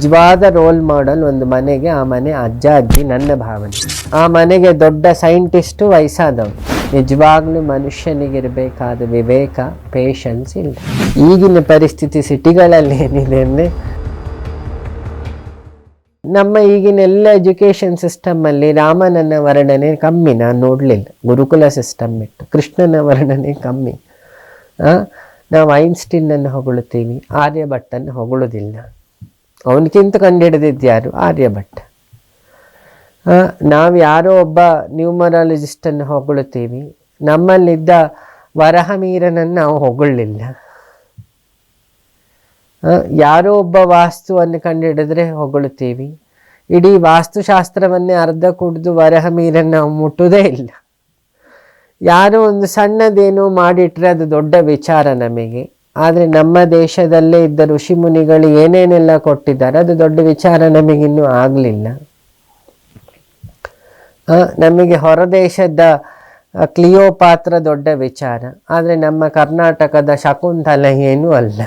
ನಿಜವಾದ role model ಒಂದು ಮನೆಗೆ, ಆ ಮನೆ ಅಜ್ಜ, ಅಜ್ಜಿ, ನನ್ನ ಭಾವನೆ. ಆ ಮನೆಗೆ ದೊಡ್ಡ ಸೈಂಟಿಸ್ಟು ವಯಸ್ಸಾದವರು ನಿಜವಾಗ್ಲೂ ಮನುಷ್ಯನಿಗಿರಬೇಕಾದ ವಿವೇಕ ಪೇಷನ್ಸ್ ಇಲ್ಲ. ಈಗಿನ ಪರಿಸ್ಥಿತಿ ಸಿಟಿಗಳಲ್ಲಿ ಏನಿದೆ ಅಂದರೆ, ನಮ್ಮ ಈಗಿನ ಎಲ್ಲ ಎಜುಕೇಷನ್ ಸಿಸ್ಟಮಲ್ಲಿ ರಾಮನನ್ನ ವರ್ಣನೆ ಕಮ್ಮಿ. ನಾನು ನೋಡಲಿಲ್ಲ. ಗುರುಕುಲ ಸಿಸ್ಟಮ್ ಇಟ್ಟು ಕೃಷ್ಣನ ವರ್ಣನೆ ಕಮ್ಮಿ. ನಾವು ಐನ್ಸ್ಟೀನನ್ನು ಹೊಗಳುತ್ತೀವಿ. ಆರ್ಯಭಟ್ಟನ್ನು ಹೊಗಳುವುದಿಲ್ಲ. ಅವನಕ್ಕಿಂತ ಕಂಡುಹಿಡಿದಿದ್ದು ಯಾರು? ಆರ್ಯಭಟ್ಟ ನಾವು ಯಾರೋ ಒಬ್ಬ ನ್ಯೂಮರಾಲಜಿಸ್ಟನ್ನು ಹೊಗಳುತ್ತೀವಿ ನಮ್ಮಲ್ಲಿದ್ದ ವರಹಮೀರನನ್ನು ನಾವು ಹೊಗಳಲಿಲ್ಲ. ಆ, ಯಾರೋ ಒಬ್ಬ ವಾಸ್ತುವನ್ನು ಕಂಡುಹಿಡಿದ್ರೆ ಹೊಗಳುತ್ತೀವಿ ಇಡೀ ವಾಸ್ತುಶಾಸ್ತ್ರವನ್ನೇ ಅರ್ಧ ಕುಡಿದು ವರಹಮೀರನ್ನು ನಾವು ಮುಟ್ಟುವುದೇ ಇಲ್ಲ. ಯಾರೋ ಒಂದು ಸಣ್ಣದೇನೋ ಮಾಡಿಟ್ರೆ ಅದು ದೊಡ್ಡ ವಿಚಾರ ನಮಗೆ. ಆದರೆ ನಮ್ಮ ದೇಶದಲ್ಲೇ ಇದ್ದ ಋಷಿ ಮುನಿಗಳು ಏನೇನೆಲ್ಲ ಕೊಟ್ಟಿದ್ದಾರೆ? ಅದು ದೊಡ್ಡ ವಿಚಾರ ನಮಗಿನ್ನೂ ಆಗಲಿಲ್ಲ. ನಮಗೆ ಹೊರದೇಶದ ಕ್ಲಿಯೋ ಕ್ಲಿಯೋಪಾತ್ರ ದೊಡ್ಡ ವಿಚಾರ. ಆದರೆ ನಮ್ಮ ಕರ್ನಾಟಕದ ಶಕುಂತಲ ಏನೂ ಅಲ್ಲ.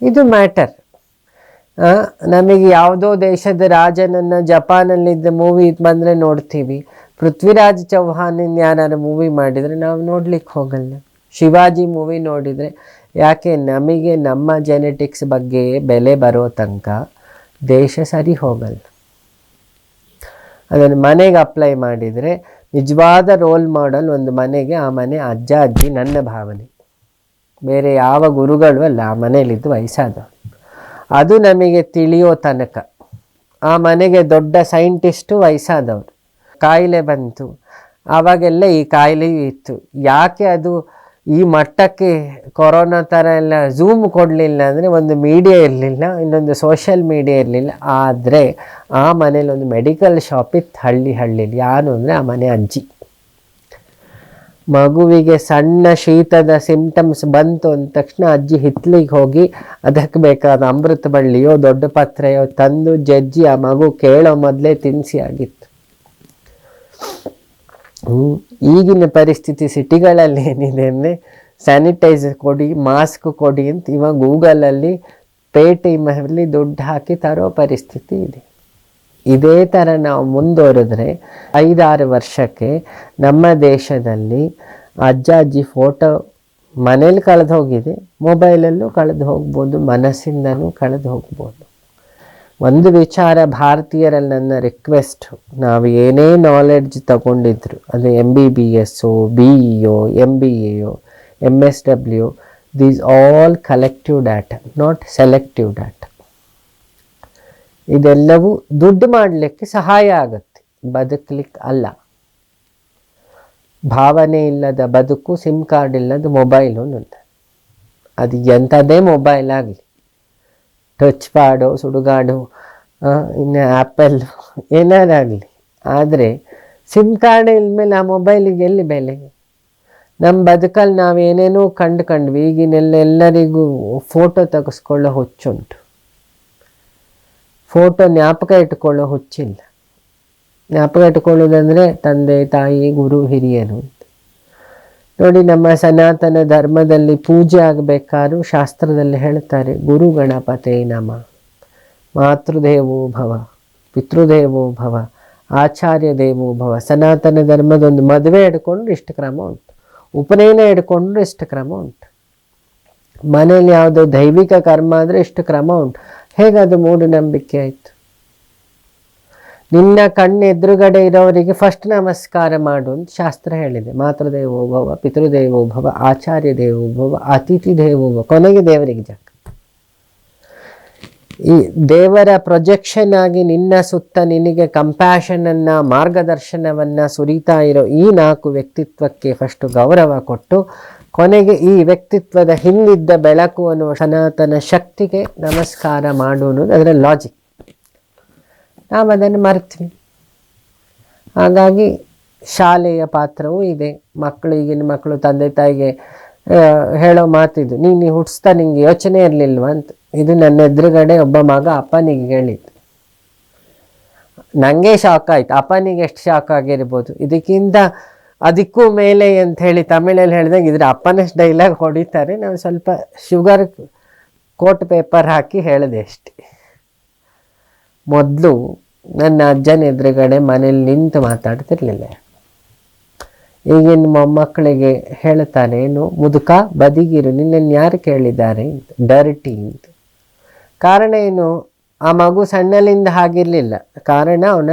ಇದು ಮ್ಯಾಟರ್. ನಮಗೆ ಯಾವುದೋ ದೇಶದ ರಾಜನನ್ನು ಜಪಾನಲ್ಲಿದ್ದ ಮೂವಿ ಬಂದರೆ ನೋಡ್ತೀವಿ. ಪೃಥ್ವಿರಾಜ್ ಚೌಹಾನಿಂದ ಯಾರು ಮೂವಿ ಮಾಡಿದರೆ ನಾವು ನೋಡ್ಲಿಕ್ಕೆ ಹೋಗಲ್ಲ. ಶಿವಾಜಿ ಮೂವಿ ನೋಡಿದರೆ ಯಾಕೆ ನಮಗೆ ನಮ್ಮ ಜೆನೆಟಿಕ್ಸ್ ಬಗ್ಗೆ ಬೆಲೆ ಬರೋ ತನಕ ದೇಶ ಸರಿ ಹೋಗಲ್ಲ. ಅದನ್ನು ಮನೆಗೆ ಅಪ್ಲೈ ಮಾಡಿದರೆ ನಿಜವಾದ ರೋಲ್ ಮಾಡೆಲ್ ಒಂದು ಮನೆಗೆ ಆ ಮನೆ ಅಜ್ಜ, ಅಜ್ಜಿ ನನ್ನ ಭಾವನೆ. ಬೇರೆ ಯಾವ ಗುರುಗಳು ಅಲ್ಲ, ಆ ಮನೆಯಲ್ಲಿದ್ದು ವಯಸ್ಸಾದ ಅದು ನಮಗೆ ತಿಳಿಯೋ ತನಕ. ಆ ಮನೆಗೆ ದೊಡ್ಡ ಸೈಂಟಿಸ್ಟು ವಯಸ್ಸಾದವರು. ಕಾಯಿಲೆ ಬಂತು. ಆವಾಗೆಲ್ಲ ಈ ಕಾಯಿಲೆ ಇತ್ತು. ಯಾಕೆ ಅದು ಈ ಮಟ್ಟಕ್ಕೆ ಕೊರೋನಾ ಥರ ಎಲ್ಲ ಝೂಮ್ ಕೊಡಲಿಲ್ಲ ಅಂದರೆ ಒಂದು ಮೀಡಿಯಾ ಇರಲಿಲ್ಲ, ಇನ್ನೊಂದು ಸೋಷಿಯಲ್ ಮೀಡಿಯಾ ಇರಲಿಲ್ಲ. ಆದರೆ ಆ ಮನೇಲಿ ಒಂದು ಮೆಡಿಕಲ್ ಶಾಪ್ ಇತ್ತು, ಹಳ್ಳಿ ಹಳ್ಳಿಲಿ. ಯಾರು ಅಂದರೆ ಆ ಮನೆ ಅಜ್ಜಿ. ಮಗುವಿಗೆ ಸಣ್ಣ ಶೀತದ ಸಿಂಪ್ಟಮ್ಸ್ ಬಂತು ಅಂದ ತಕ್ಷಣ ಅಜ್ಜಿ ಹಿತ್ಲಿಗೆ ಹೋಗಿ, ಅದಕ್ಕೆ ಬೇಕಾದ ಅಮೃತ ಬಳ್ಳಿಯೋ, ದೊಡ್ಡ ಪತ್ರೆಯೋ ತಂದು ಜಜ್ಜಿ ಆ ಮಗು ಕೇಳೋ ಮೊದಲೇ ತಿನ್ನಿಸಿ ಆಗಿತ್ತು. ಈಗಿನ ಪರಿಸ್ಥಿತಿ ಸಿಟಿಗಳಲ್ಲಿ ಏನಿದೆ ಅಂದರೆ ಸ್ಯಾನಿಟೈಸರ್ ಕೊಡಿ ಮಾಸ್ಕ್ ಕೊಡಿ ಅಂತ ಇವಾಗ ಗೂಗಲಲ್ಲಿ ಪೇಟಿಎಮ್ಮಲ್ಲಿ ದುಡ್ಡು ಹಾಕಿ ತರೋ ಪರಿಸ್ಥಿತಿ ಇದೆ. ಇದೇ ಥರ ನಾವು ಮುಂದುವರೆದ್ರೆ ಐದಾರು ವರ್ಷಕ್ಕೆ ನಮ್ಮ ದೇಶದಲ್ಲಿ ಅಜ್ಜ ಅಜ್ಜಿ ಫೋಟೋ ಮನೇಲಿ ಕಳೆದು ಹೋಗಿದೆ ಮೊಬೈಲಲ್ಲೂ ಕಳೆದು ಹೋಗ್ಬೋದು, ಮನಸ್ಸಿಂದನೂ ಕಳೆದು ಹೋಗ್ಬೋದು. ಒಂದು ವಿಚಾರ ಭಾರತೀಯರಲ್ಲಿ ನನ್ನ ರಿಕ್ವೆಸ್ಟ್ ನಾವು ಏನೇ ನಾಲೆಡ್ಜ್ ತಗೊಂಡಿದ್ರು ಅದು M B B S B EO M B ಎಯೋ M S W these all collective data not selective data ಇದೆಲ್ಲವೂ ದುಡ್ಡು ಮಾಡಲಿಕ್ಕೆ ಸಹಾಯ ಆಗುತ್ತೆ ಬದುಕಲಿಕ್ಕೆ ಅಲ್ಲ. ಭಾವನೆ ಇಲ್ಲದ ಬದುಕು ಸಿಮ್ ಕಾರ್ಡ್ ಇಲ್ಲದ ಮೊಬೈಲು ನನ್ನ ಅದು ಎಂಥದೇ ಮೊಬೈಲ್ ಆಗಲಿ. ಟಚ್ ಪಾಡು ಸುಡುಗಾಡು ಇನ್ನು ಆ್ಯಪಲ್ ಏನಾರಾಗಲಿ. ಆದರೆ ಸಿಮ್ ಕಾರ್ಡ್ ಇಲ್ಮೇಲೆ ಆ ಮೊಬೈಲಿಗೆ ಎಲ್ಲಿ ಬೆಲೆ? ನಮ್ಮ ಬದುಕಲ್ಲಿ ನಾವು ಏನೇನೋ ಕಂಡು ಕಂಡ್ವಿ, ಈಗಿನೆಲ್ಲ ಎಲ್ಲರಿಗೂ ಫೋಟೋ ತೆಗೆಸ್ಕೊಳ್ಳೋ ಹುಚ್ಚುಂಟು. ಫೋಟೋ ಜ್ಞಾಪಕ ಇಟ್ಕೊಳ್ಳೋ ಹುಚ್ಚಿಲ್ಲ. ಜ್ಞಾಪಕ ಇಟ್ಕೊಳ್ಳೋದಂದರೆ ತಂದೆ, ತಾಯಿ, ಗುರು, ಹಿರಿಯರು. ನೋಡಿ, ನಮ್ಮ ಸನಾತನ ಧರ್ಮದಲ್ಲಿ ಪೂಜೆ ಆಗಬೇಕಾದ್ರೂ ಶಾಸ್ತ್ರದಲ್ಲಿ ಹೇಳ್ತಾರೆ ಗುರು ಗಣಪತೇ ನಮ. ಮಾತೃದೇವೋ ಭವ, ಪಿತೃದೇವೋ ಭವ, ಆಚಾರ್ಯ ದೇವೋ ಭವ. ಸನಾತನ ಧರ್ಮದ ಒಂದು ಮದುವೆ ಹಿಡ್ಕೊಂಡ್ರೆ ಇಷ್ಟು ಕ್ರಮ ಉಂಟು. ಉಪನಯನ ಹಿಡ್ಕೊಂಡ್ರೆ ಇಷ್ಟು ಕ್ರಮ ಉಂಟು. ಮನೇಲಿ ಯಾವುದೋ ದೈವಿಕ ಕರ್ಮ ಆದರೆ ಇಷ್ಟು ಕ್ರಮ ಉಂಟು. ಹೇಗದು ಮೂಢನಂಬಿಕೆ ಆಯಿತು. ನಿನ್ನ ಕಣ್ಣು ಎದುರುಗಡೆ ಇರೋರಿಗೆ ಫಸ್ಟ್ ನಮಸ್ಕಾರ ಮಾಡು ಅಂತ ಶಾಸ್ತ್ರ ಹೇಳಿದೆ. ಮಾತೃದೇವೋ ಭವ, ಪಿತೃದೇವೋ ಭವ ಆಚಾರ್ಯ ದೇವೋ ಭವ ಅತಿಥಿ ದೇವೋ ಭವ, ಕೊನೆಗೆ ದೇವರಿಗೆ ಜಾಗ. ಈ ದೇವರ ಪ್ರೊಜೆಕ್ಷನ್ ಆಗಿ ನಿನ್ನ ಸುತ್ತ ನಿನಗೆ ಕಂಪ್ಯಾಷನನ್ನು ಮಾರ್ಗದರ್ಶನವನ್ನ ಸುರಿತಾ ಇರೋ ಈ ನಾಲ್ಕು ವ್ಯಕ್ತಿತ್ವಕ್ಕೆ ಫಸ್ಟ್ ಗೌರವ ಕೊಟ್ಟು, ಕೊನೆಗೆ ಈ ವ್ಯಕ್ತಿತ್ವದ ಹಿಂದಿದ್ದ ಬೆಳಕು ಅನ್ನುವ ಸನಾತನ ಶಕ್ತಿಗೆ ನಮಸ್ಕಾರ ಮಾಡು ಅನ್ನೋದು ಅದರ ಲಾಜಿಕ್ ನಾವು ಅದನ್ನು ಮರ್ತೀವಿ. ಹಾಗಾಗಿ ಶಾಲೆಯ ಪಾತ್ರವೂ ಇದೆ. ಮಕ್ಕಳು ಈಗಿನ ಮಕ್ಕಳು ತಂದೆ, ತಾಯಿಗೆ ಹೇಳೋ ಮಾತಿದು ನೀನು ಹುಟ್ಟಿಸ್ತಾ ನಿಂಗೆ ಯೋಚನೆ ಇರಲಿಲ್ವ ಅಂತ. ಇದು ನನ್ನ ಎದುರುಗಡೆ ಒಬ್ಬ ಮಗ ಅಪ್ಪನಿಗೆ ಹೇಳಿದ್ದು. ನನಗೆ ಶಾಕ್ ಆಯಿತು. ಅಪ್ಪನಿಗೆ ಎಷ್ಟು ಶಾಕ್ ಆಗಿರ್ಬೋದು. ಇದಕ್ಕಿಂತ ಅದಕ್ಕೂ ಮೇಲೆ ಅಂತ ಹೇಳಿ ತಮಿಳಲ್ಲಿ ಹೇಳಿದಾಗ ಇದ್ರ ಅಪ್ಪನಷ್ಟು ಡೈಲಾಗ್ ಹೊಡಿತಾರೆ. ನಾವು ಸ್ವಲ್ಪ ಶುಗರ್ ಕೋಟ್ ಪೇಪರ್ ಹಾಕಿ ಹೇಳಿದೆ ಅಷ್ಟೆ. ಮೊದಲು ನನ್ನ ಅಜ್ಜನ ಎದುರುಗಡೆ ಮನೇಲಿ ನಿಂತು ಮಾತಾಡ್ತಿರ್ಲಿಲ್ಲ. ಈಗಿನ ಮೊಮ್ಮಕ್ಕಳಿಗೆ ಹೇಳ್ತಾನೆ, ಏನು ಮುದುಕ, ಬದಿಗಿರು, ನಿನ್ನನ್ನು ಯಾರು ಕೇಳಿದ್ದಾರೆ? ಅಂತ, ಡರ್ಟಿ ಅಂತ. ಕಾರಣ ಏನು? ಆ ಮಗು ಸಣ್ಣಲಿಂದ ಹಾಗಿರಲಿಲ್ಲ. ಕಾರಣ ಅವನ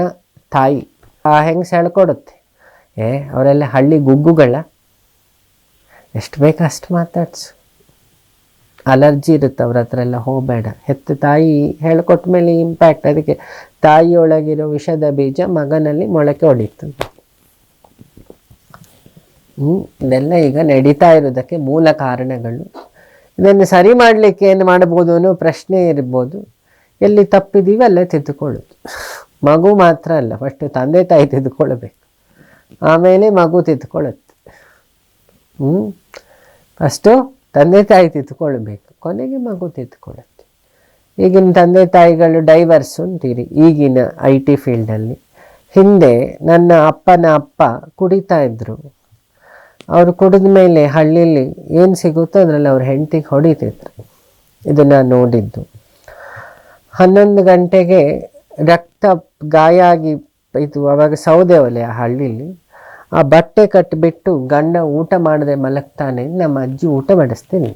ತಾಯಿ. ಆ ಹೆಂಗೆ ಸೆಳ್ಕೊಡುತ್ತೆ ಏ, ಅವರೆಲ್ಲ ಹಳ್ಳಿ ಗುಗ್ಗುಗಳ. ಎಷ್ಟು ಬೇಕು ಅಷ್ಟು ಮಾತಾಡ್ಸು. ಅಲರ್ಜಿ ಇರುತ್ತೆ ಅವ್ರ ಹತ್ರ ಎಲ್ಲ ಹೋಗಬೇಡ. ಹೆತ್ತ ತಾಯಿ ಹೇಳ್ಕೊಟ್ಟ ಮೇಲೆ ಇಂಪ್ಯಾಕ್ಟ್ ಅದಕ್ಕೆ ತಾಯಿಯೊಳಗಿರೋ ವಿಷದ ಬೀಜ ಮಗನಲ್ಲಿ ಮೊಳಕೆ ಹೊಡಿತು ಹ್ಞೂ ಇದೆಲ್ಲ ಈಗ ನಡೀತಾ ಇರೋದಕ್ಕೆ ಮೂಲ ಕಾರಣಗಳು. ಇದನ್ನು ಸರಿ ಮಾಡಲಿಕ್ಕೆ ಏನು ಮಾಡ್ಬೋದು ಅನ್ನೋ ಪ್ರಶ್ನೆ ಇರ್ಬೋದು. ಎಲ್ಲಿ ತಪ್ಪಿದ್ದೀವಿ ಅಲ್ಲೇ ತಿದ್ದುಕೊಳ್ಳೋದು. ಮಗು ಮಾತ್ರ ಅಲ್ಲ ಫಸ್ಟ್ ತಂದೆ ತಾಯಿ ತಿದ್ದುಕೊಳ್ಬೇಕು. ಆಮೇಲೆ ಮಗು ತಿದ್ದುಕೊಳ್ಳುತ್ತೆ. ಹ್ಞೂ ಫಸ್ಟು ತಂದೆ ತಾಯಿ ತಿದ್ದುಕೊಳ್ಬೇಕು ಕೊನೆಗೆ ಮಗು ತಿದ್ದುಕೊಳ್ಳುತ್ತೆ. ಈಗಿನ ತಂದೆ ತಾಯಿಗಳು ಡೈವರ್ಸ್ ಅಂತೀರಿ ಈಗಿನ ಐ ಟಿ ಫೀಲ್ಡಲ್ಲಿ ಹಿಂದೆ ನನ್ನ ಅಪ್ಪನ ಅಪ್ಪ ಕುಡಿತಾ ಇದ್ದರು ಅವರು ಕುಡಿದ ಮೇಲೆ ಹಳ್ಳಿಯಲ್ಲಿ ಏನು ಸಿಗುತ್ತೋ ಅದರಲ್ಲಿ ಅವ್ರ ಹೆಂಡತಿಗೆ ಹೊಡಿತಿದ್ರು. ಇದನ್ನು ನಾನು ನೋಡಿದ್ದು. ಹನ್ನೊಂದು ಗಂಟೆಗೆ ರಕ್ತ ಗಾಯ ಆಗಿ ಇದು ಅವಾಗ ಸೌದೆ ಒಲೆ ಆ ಹಳ್ಳಿಲಿ ಆ ಬಟ್ಟೆ ಕಟ್ಟಿಬಿಟ್ಟು ಗಂಡ ಊಟ ಮಾಡದೆ ಮಲಗ್ತಾನೆ, ನಮ್ಮ ಅಜ್ಜಿ ಊಟ ಮಾಡಿಸ್ತೀನಿ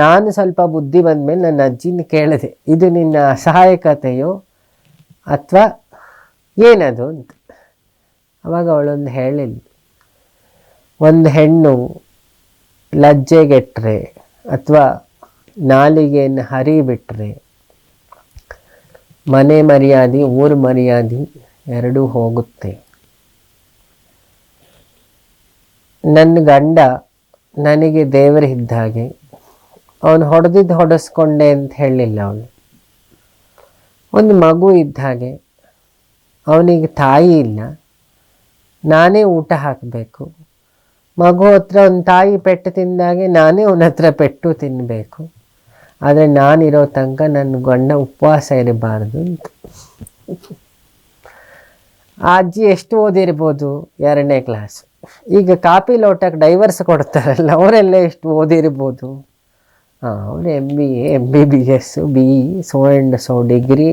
ನಾನು ಸ್ವಲ್ಪ ಬುದ್ಧಿ ಬಂದಮೇಲೆ ನನ್ನ ಅಜ್ಜಿನ ಕೇಳಿದೆ, ಇದು ನಿನ್ನ ಅಸಹಾಯಕತೆಯೋ ಅಥವಾ ಏನದು ಅಂತ. ಅವಾಗ ಅವಳೊಂದು ಹೇಳಿಲ್ಲ ಒಂದು ಹೆಣ್ಣು ಲಜ್ಜೆಗೆಟ್ರೆ ಅಥವಾ ನಾಲಿಗೆಯನ್ನು ಹರಿಬಿಟ್ರೆ ಮನೆ ಮರ್ಯಾದೆ, ಊರು ಮರ್ಯಾದೆ ಎರಡೂ ಹೋಗುತ್ತೆ. ನನ್ನ ಗಂಡ ನನಗೆ ದೇವರು ಇದ್ದ ಹಾಗೆ ಅವನು ಹೊಡೆದಿದ್ದು ಹೊಡೆಸ್ಕೊಂಡೆ ಅಂತ ಹೇಳಲಿಲ್ಲ ಅವನು. ಒಂದು ಮಗು ಇದ್ದ ಹಾಗೆ ಅವನಿಗೆ ತಾಯಿ ಇಲ್ಲ. ನಾನೇ ಊಟ ಹಾಕಬೇಕು. ಮಗು ಹತ್ರ ಒಂದು ತಾಯಿ ಪೆಟ್ಟು ತಿಂದಾಗೆ ನಾನೇ ಅವನ ಹತ್ರ ಪೆಟ್ಟು ತಿನ್ನಬೇಕು ಆದರೆ ನಾನಿರೋ ತನಕ ನನ್ನ ಗಂಡ ಉಪವಾಸ ಇರಬಾರ್ದು ಅಂತ. ಅಜ್ಜಿ ಎಷ್ಟು ಓದಿರ್ಬೋದು ಎರಡನೇ ಕ್ಲಾಸ್ ಈಗ ಕಾಪಿ ಲೋಟಕ್ಕೆ ಡೈವರ್ಸ್ ಕೊಡ್ತಾರಲ್ಲ, ಅವರೆಲ್ಲ ಎಷ್ಟು ಓದಿರ್ಬೋದು? ಹಾಂ ಅವರು M B A M B B S B E so and so degree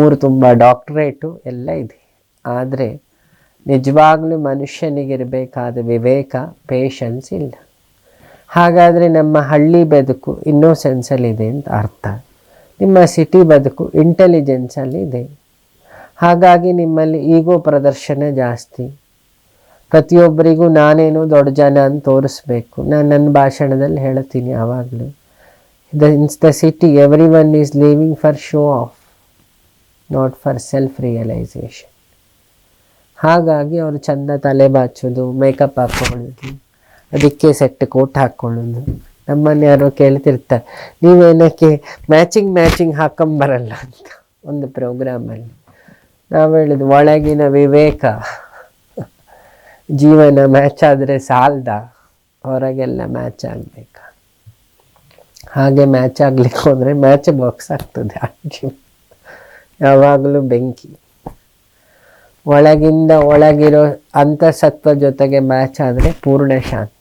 ಊರು ತುಂಬ ಡಾಕ್ಟ್ರೇಟು ಎಲ್ಲ ಇದೆ. ಆದರೆ ನಿಜವಾಗ್ಲೂ ಮನುಷ್ಯನಿಗಿರಬೇಕಾದ ವಿವೇಕ ಪೇಷನ್ಸ್ ಇಲ್ಲ. ಹಾಗಾದರೆ ನಮ್ಮ ಹಳ್ಳಿ ಬದುಕು ಇನ್ನೋಸೆನ್ಸಲ್ಲಿದೆ ಅಂತ ಅರ್ಥ. ನಿಮ್ಮ ಸಿಟಿ ಬದುಕು ಇಂಟೆಲಿಜೆನ್ಸಲ್ಲಿ ಇದೆ. ಹಾಗಾಗಿ ನಿಮ್ಮಲ್ಲಿ ಈಗೋ ಪ್ರದರ್ಶನ ಜಾಸ್ತಿ. ಪ್ರತಿಯೊಬ್ಬರಿಗೂ ನಾನೇನು ದೊಡ್ಡ ಜನ ಅಂತ ತೋರಿಸ್ಬೇಕು. ನಾನು ನನ್ನ ಭಾಷಣದಲ್ಲಿ ಹೇಳ್ತೀನಿ ಯಾವಾಗಲೂ. The in the city everyone is living for show off not for self realisation ಹಾಗಾಗಿ ಅವರು ಚಂದ ತಲೆ ಬಾಚೋದು ಮೇಕಪ್ ಹಾಕ್ಕೊಳ್ಳೋದು ಅದಕ್ಕೆ ಸೆಟ್ ಕೋಟ್ ಹಾಕ್ಕೊಳ್ಳೋದು ನಮ್ಮನ್ನು ಯಾರೋ ಕೇಳ್ತಿರ್ತಾರೆ ನೀವೇನಕ್ಕೆ ಮ್ಯಾಚಿಂಗ್ ಮ್ಯಾಚಿಂಗ್ ಹಾಕೊಂಬರಲ್ಲ ಅಂತ ಒಂದು ಪ್ರೋಗ್ರಾಮಲ್ಲಿ ನಾವು ಹೇಳಿದ್ದು, ಒಳಗಿನ ವಿವೇಕ. ಜೀವನ ಮ್ಯಾಚ್ ಆದರೆ ಸಾಲದ, ಹೊರಗೆಲ್ಲ ಮ್ಯಾಚ್ ಆಗಬೇಕಾ? ಹಾಗೆ ಮ್ಯಾಚ್ ಆಗಲಿಕ್ಕೆ ಹೋದರೆ ಮ್ಯಾಚ್ ಬಾಕ್ಸ್ ಆಗ್ತದೆ ಯಾವಾಗಲೂ ಬೆಂಕಿ. ಒಳಗಿಂದ ಒಳಗಿರೋ ಅಂತಸತ್ವ ಜೊತೆಗೆ ಮ್ಯಾಚ್ ಆದರೆ ಪೂರ್ಣ ಶಾಂತಿ.